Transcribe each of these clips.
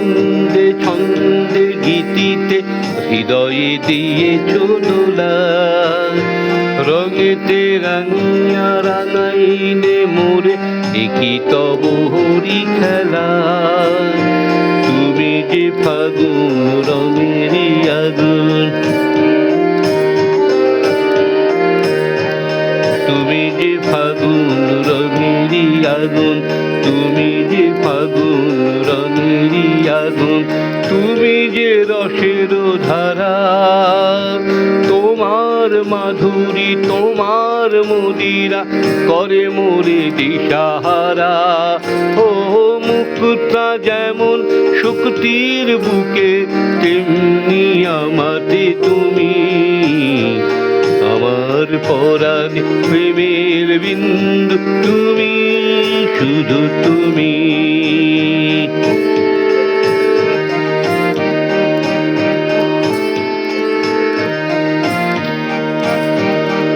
ছন্দে ছন্দে গীতিতে হৃদয়ে দিয়ে চোদলা রঙেতে রাঙিয়া রাঙাইনে মোরে একই তব হরি খেলা। তুমি যে ফাগুন রঙের আগুন। তুমি যে ফাগুন রঙের আগুন। মাধুরী, তোমার মদিরা করে মোরে দিশাহারা। ও মুক্তা যেমন শক্তির বুকে, তেমনি আমাতে তুমি। আমার পরাণ প্রেমের বিন্দু তুমি, শুধু তুমি।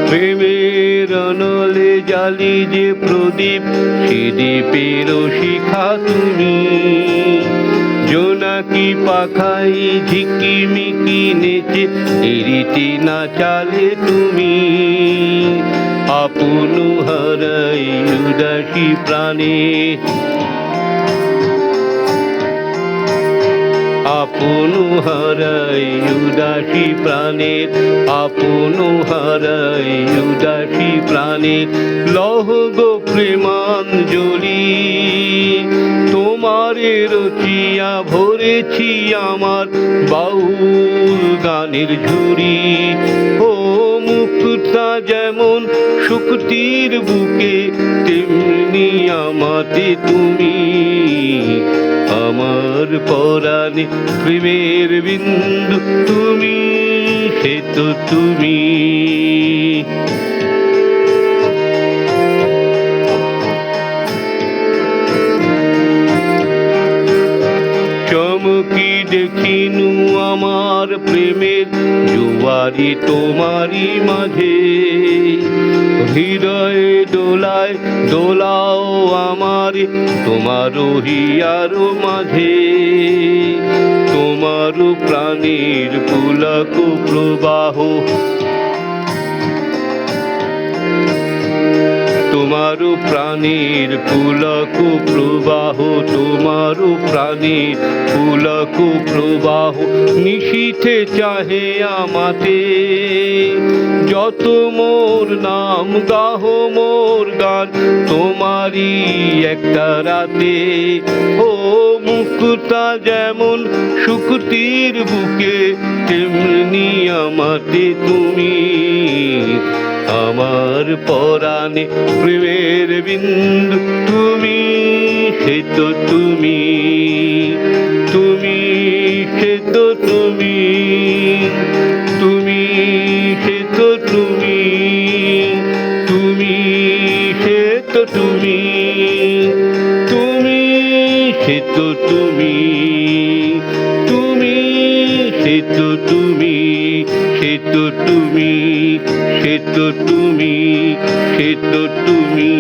প্রেমের অনলে জালি যে প্রদীপ, সে দীপের শিখা তুমি। জোনাকি পাখাই ঝিকিমিকি নেচে এরিতে না চালে তুমি। আপন হারাই উদাসী প্রাণে আপন হারাই উদাসী প্রাণের, আপন হারাই উদাসী প্রাণের। লহ গো প্রেমাঞ্জলি, তোমারে রচিয়া ভরেছি আমার বাউল গানের ঝুড়ি ও মুক্তা যেমন শুক্তির বুকে, তেমনি আমাতে তুমি। আমার পরাণে প্রেমের বিন্দু তুমি সে তো তুমি। চমকি দেখিনু আমার প্রেমের জুয়ারি তোমারি মাঝে। হৃদয় দোলায় দোলাও আমার, তোমার হিয়ার মাঝে। তোমার প্রাণীর পুলক প্রবাহ তোমার প্রাণীর পুলক প্রবাহ তোমার প্রাণীর পুলক প্রবাহ, নিশীথে চাহে আমাতে। যত মোর নাম গাহ মোর গান, তোমারই একটা রাতে। ও মুক্তা যেমন শুক্তির বুকে, তেমনি আমাতে তুমি আমার পরাণে প্রেমের বিন্দু তুমি সে তো তুমি তুমি সে তো তুমি তুমি সে তো তুমি তুমি সে তো তুমি তুমি সে তো তুমি। সে তো তুমি সে তো তুমি সে তো তুমি।